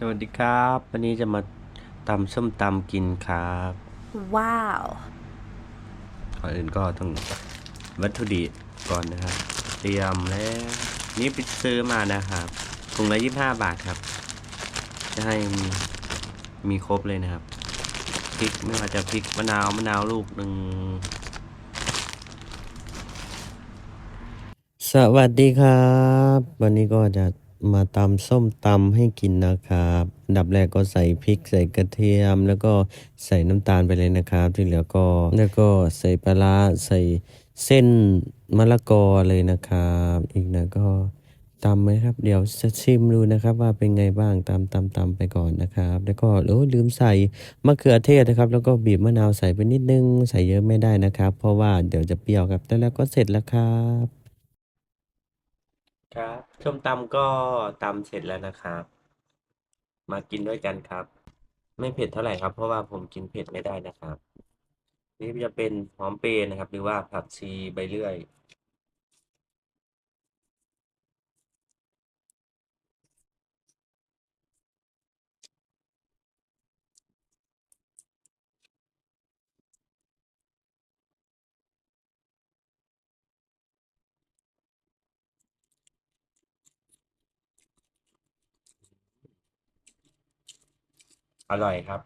สวัสดีครับ วันนี้จะมาตำส้มตำกินครับ ว้าวก่อนอื่นก็ต้องวัตถุดิบก่อนนะครับ เตรียมแล้ว นี่ไปซื้อมานะครับถุงละยี่ห้าบาทครับ จะให้มีมีครบเลยนะครับพริกไม่ว่าจะพริกมะนาวมะนาวลูกหนึ่งสวัสดีครับ วันนี้ก็จะ มาตำส้มตำให้กินนะครับดับแรกก็ใส่พริกใส่กระเทียม แล้วก็ใส่น้ำตาลไปเลยนะครับ ที่เหลือก็แล้วก็ใส่ปลาใส่เส้นมะละกอเลยนะครับ อีกนะก็ตำไหมครับ เดี๋ยวจะชิมดูนะครับ ว่าเป็นไงบ้างตำตำตำไปก่อนนะครับ แล้วก็โอ้ลืมใส่มะเขือเทศนะครับ แล้วก็บีบมะนาวใส่ไปนิดนึง ใส่เยอะไม่ได้นะครับ เพราะว่าเดี๋ยวจะเปรี้ยวครับแล้วแล้วก็เสร็จแล้วครับ ครับส้มตำก็ตำเสร็จแล้วนะครับ มากินด้วยกันครับ ไม่เผ็ดเท่าไหร่ครับ เพราะว่าผมกินเผ็ดไม่ได้นะครับ นี่จะเป็นหอมเปรย์นะครับ หรือว่าผักชีใบเลื่อย อร่อยครับ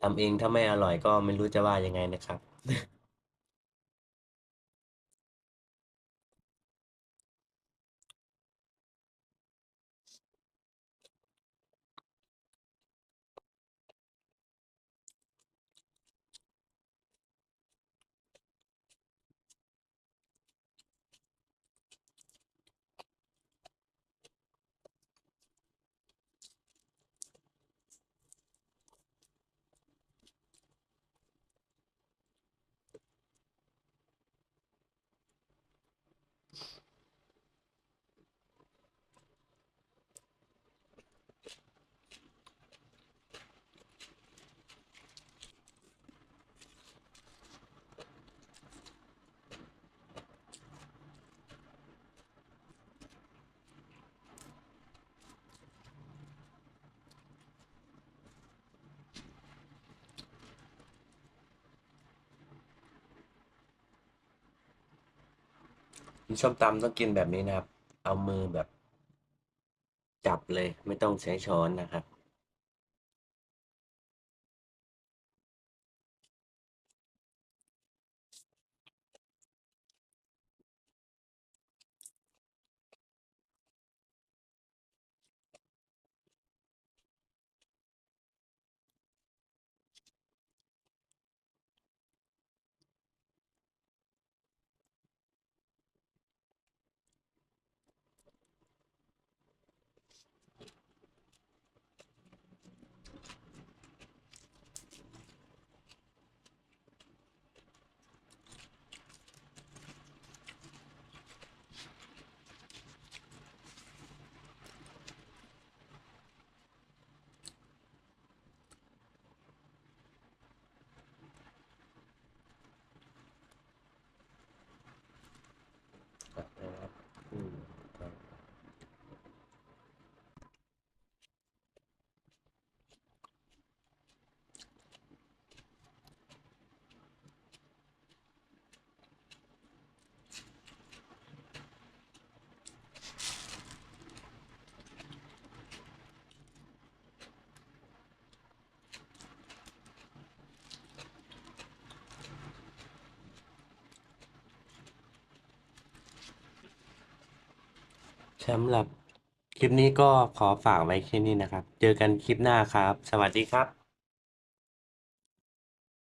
ทำเองถ้าไม่อร่อยก็ไม่รู้จะว่ายังไงนะครับ ส้มตำต้องกินแบบนี้นะครับ เอามือแบบ จับเลยไม่ต้องใช้ช้อนนะครับอืมครับ สำหรับคลิปนี้ก็ขอฝากไว้แค่นี้นะครับ เจอกันคลิปหน้าครับ สวัสดีครับ